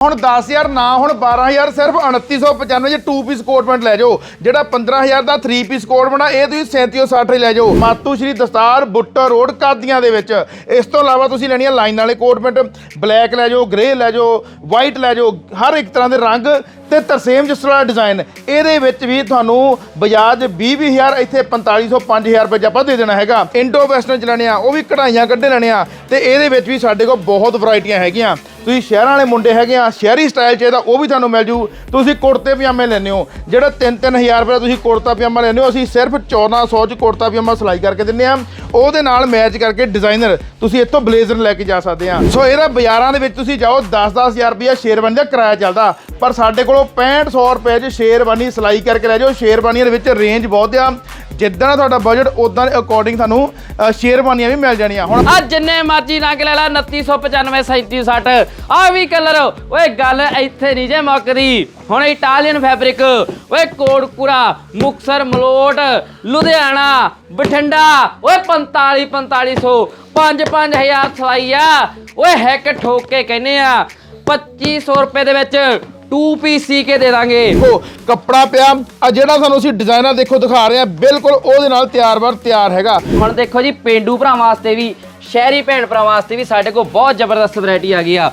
ਹੁਣ 10000 ਨਾ ਹੁਣ 12000 ਸਿਰਫ 2995 ਚ 2 ਪੀਸ ਕੋਟ ਪੈਂਟ ਲੈ ਜਾਓ। ਜਿਹੜਾ 15000 ਦਾ 3 ਪੀਸ ਕੋਟ ਬਣਾ, ਇਹ ਤੁਸੀਂ 3760 ਲੈ ਜਾਓ। ਮਾਤੂ ਸ਼੍ਰੀ ਦਸਤਾਰ ਬੁੱਟਾ ਰੋਡ, ਕਾਦੀਆਂ ਦੇ ਵਿੱਚ। ਇਸ ਤੋਂ ਇਲਾਵਾ ਤੁਸੀਂ ਲੈਣੀਆਂ ਲਾਈਨ ਵਾਲੇ ਕੋਟ ਪੈਂਟ ਬਲੈਕ ਲੈ ਜਾਓ ਗ੍ਰੇ ਲੈ ਜਾਓ ਵਾਈਟ ਲੈ ਜਾਓ, ਹਰ ਇੱਕ ਤਰ੍ਹਾਂ ਦੇ ਰੰਗ ਤੇ ਤਰਸੇਮ ਜਿਸ ਤਰ੍ਹਾਂ ਡਿਜ਼ਾਈਨ ਇਹਦੇ ਵਿੱਚ ਵੀ ਤੁਹਾਨੂੰ ਬਜਾਜ 20000 ਇੱਥੇ 4500 5000 ਰੁਪਏ 'ਚ ਆਪਾਂ ਦੇ ਦੇਣਾ ਹੈਗਾ। ਇੰਡੋ ਵੈਸਟਰਨ ਚ ਲੈਣੇ ਆ ਉਹ ਵੀ ਕਢਾਈਆਂ ਕੱਢੇ ਲੈਣੇ ਆ ਤੇ ਇਹਦੇ ਵਿੱਚ ਵੀ ਸਾਡੇ ਕੋਲ ਬਹੁਤ ਵੈਰਾਈਟੀਆਂ ਹੈਗੀਆਂ। ਤੁਸੀਂ ਸ਼ਹਿਰਾਂ ਵਾਲੇ ਮੁੰਡੇ ਹੈਗੇ ਆ ਸ਼ਹਿਰੀ ਸਟਾਈਲ ਚ ਇਹਦਾ ਉਹ ਵੀ ਤੁਹਾਨੂੰ ਮਿਲ ਜੂ। ਤੁਸੀਂ ਕੁੜਤੇ ਪਜਾਮੇ ਲੈਣੇ ਹੋ, ਜਿਹੜਾ 3-3000 ਰੁਪਏ ਦਾ ਤੁਸੀਂ ਕੁੜਤਾ ਪਜਾਮਾ ਲੈਣੇ ਹੋ, ਅਸੀਂ ਸਿਰਫ 1400 ਚ ਕੁੜਤਾ ਪਜਾਮਾ ਸਿਲਾਈ ਕਰਕੇ ਦਿੰਨੇ ਆ ਉਹਦੇ ਨਾਲ ਮੈਚ ਕਰਕੇ ਡਿਜ਼ਾਈਨਰ ਤੁਸੀਂ ਇੱਥੋਂ ਬਲੇਜ਼ਰ ਲੈ ਕੇ ਜਾ ਸਕਦੇ ਆ ਸੋ ਇਹਦਾ ਬਾਜ਼ਾਰਾਂ ਦੇ ਵਿੱਚ ਤੁਸੀਂ ਜਾਓ 10-10000 ਰੁਪਏ ਸ਼ੇਰਵਾਨੀ ਦਾ ਕਿਰਾਇਆ ਚੱਲਦਾ। ਪਰ ਸਾਡੇ ਕੋਲੋਂ 6500 ਰੁਪਏ ਚ ਸ਼ੇਰਵਾਨੀ ਸਿਲਾਈ ਕਰਕੇ ਲੈ ਜਾਓ। ਸ਼ੇਰਵਾਨੀਆਂ ਦੇ ਵਿੱਚ ਰੇਂਜ ਬਹੁਤ ਆ। ਜਿੱਦਾਂ ਤੁਹਾਡਾ ਬਜਟ ਉਦਾਂ ਦੇ ਅਕੋਰਡਿੰਗ ਤੁਹਾਨੂੰ ਸ਼ੇਰਵਾਨੀਆਂ ਵੀ ਮਿਲ ਜਾਣੀਆਂ। ਹੁਣ ਆ ਜਿੰਨੇ ਮਰਜ਼ੀ ਰੰਗ ਲੈ ਲਾ 2995 3760 ਆ ਵੀ ਕਲਰ ਓਏ ਗੱਲ ਇੱਥੇ ਨਹੀਂ ਜੇ ਮੁੱਕਦੀ। ਹੁਣ ਇਟਾਲੀਅਨ ਫੈਬਰਿਕ ਓਏ ਕੋਟਪੁਰਾ ਮੁਕਸਰ ਮਲੋਟ, ਲੁਧਿਆਣਾ, ਬਠਿੰਡਾ, ਓਏ 45 4500 5 5000 ਸਲਾਈ ਆ। ਓਏ ਹੈਕ ਠੋਕ ਕੇ ਕਹਿੰਦੇ ਆ 2500 ਰੁਪਏ ਦੇ ਵਿੱਚ 2 ਪੀਸ ਸੀ ਕੇ ਦੇ ਦਾਂਗੇ। ਦੇਖੋ ਕੱਪੜਾ ਪਿਆ ਆ ਜਿਹੜਾ ਤੁਹਾਨੂੰ ਅਸੀਂ ਡਿਜ਼ਾਈਨਰ ਦੇਖੋ ਦਿਖਾ ਰਹੇ ਆ ਬਿਲਕੁਲ ਉਹਦੇ ਨਾਲ ਤਿਆਰ ਬਰ ਤਿਆਰ ਹੈਗਾ। ਹੁਣ ਦੇਖੋ ਜੀ ਪਿੰਡੂ ਭਰਾਵਾਂ ਵਾਸਤੇ ਵੀ ਸ਼ਹਿਰੀ ਭੈਣ ਭਰਾਵਾਂ ਵਾਸਤੇ ਵੀ ਸਾਡੇ ਕੋਲ ਬਹੁਤ ਜ਼ਬਰਦਸਤ ਵੈਰਾਈਟੀ ਆ ਗਈ ਆ।